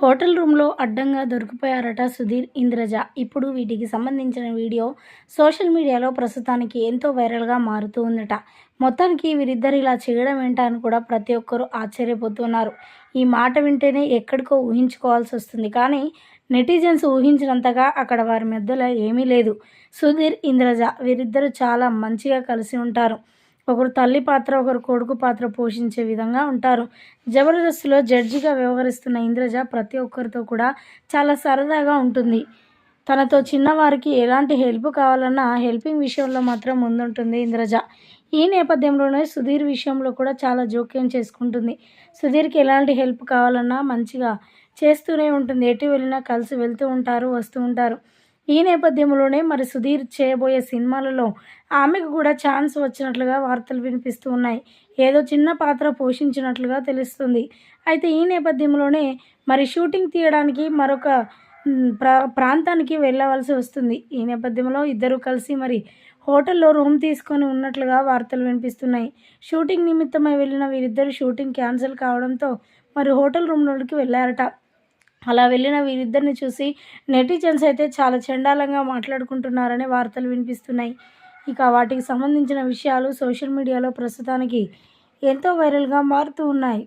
Hotel రూమ్లో అడ్డంగా దొరికిపోయారట సుధీర్ ఇంద్రజ. ఇప్పుడు వీటికి సంబంధించిన వీడియో సోషల్ మీడియాలో ప్రస్తుతానికి ఎంతో వైరల్గా మారుతూ ఉందట. మొత్తానికి వీరిద్దరు ఇలా చేయడం ఏంటా అని కూడా ప్రతి ఒక్కరూ ఆశ్చర్యపోతున్నారు. ఈ మాట వింటేనే ఎక్కడికో ఊహించుకోవాల్సి వస్తుంది. కానీ నెటిజన్స్ ఊహించినంతగా అక్కడ వారి మధ్యలో ఏమీ లేదు. సుధీర్ ఇంద్రజ వీరిద్దరూ చాలా మంచిగా కలిసి ఉంటారు. ఒకరు తల్లి పాత్ర ఒకరు కొడుకు పాత్ర పోషించే విధంగా ఉంటారు. జబర్దస్త్లో జడ్జిగా వ్యవహరిస్తున్న ఇంద్రజ ప్రతి ఒక్కరితో కూడా చాలా సరదాగా ఉంటుంది. తనతో చిన్నవారికి ఎలాంటి హెల్ప్ కావాలన్నా హెల్పింగ్ విషయంలో మాత్రం ముందుంటుంది ఇంద్రజ. ఈ నేపథ్యంలోనే సుధీర్ విషయంలో కూడా చాలా జోక్యం చేసుకుంటుంది. సుధీర్కి ఎలాంటి హెల్ప్ కావాలన్నా మంచిగా చేస్తూనే ఉంటుంది. ఎటు వెళ్ళినా కలిసి వెళ్తూ ఉంటారు వస్తూ ఉంటారు. ఈ నేపథ్యంలోనే మరి సుధీర్ చేయబోయే సినిమాలలో ఆమెకు కూడా ఛాన్స్ వచ్చినట్లుగా వార్తలు వినిపిస్తూ ఉన్నాయి. ఏదో చిన్న పాత్ర పోషించినట్లుగా తెలుస్తుంది. అయితే ఈ నేపథ్యంలోనే మరి షూటింగ్ తీయడానికి మరొక ప్రా ప్రాంతానికి వెళ్ళవలసి వస్తుంది. ఈ నేపథ్యంలో ఇద్దరు కలిసి మరి హోటల్లో రూమ్ తీసుకొని ఉన్నట్లుగా వార్తలు వినిపిస్తున్నాయి. షూటింగ్ నిమిత్తమై వెళ్ళిన వీరిద్దరు షూటింగ్ క్యాన్సిల్ కావడంతో మరి హోటల్ రూమ్లోకి వెళ్ళారట. అలా వెళ్ళిన వీరిద్దరిని చూసి నెటిజన్స్ అయితే చాలా చండాలంగా మాట్లాడుకుంటున్నారనే వార్తలు వినిపిస్తున్నాయి. ఇక వాటికి సంబంధించిన విషయాలు సోషల్ మీడియాలో ప్రస్తుతానికి ఎంతో వైరల్గా మారుతూ ఉన్నాయి.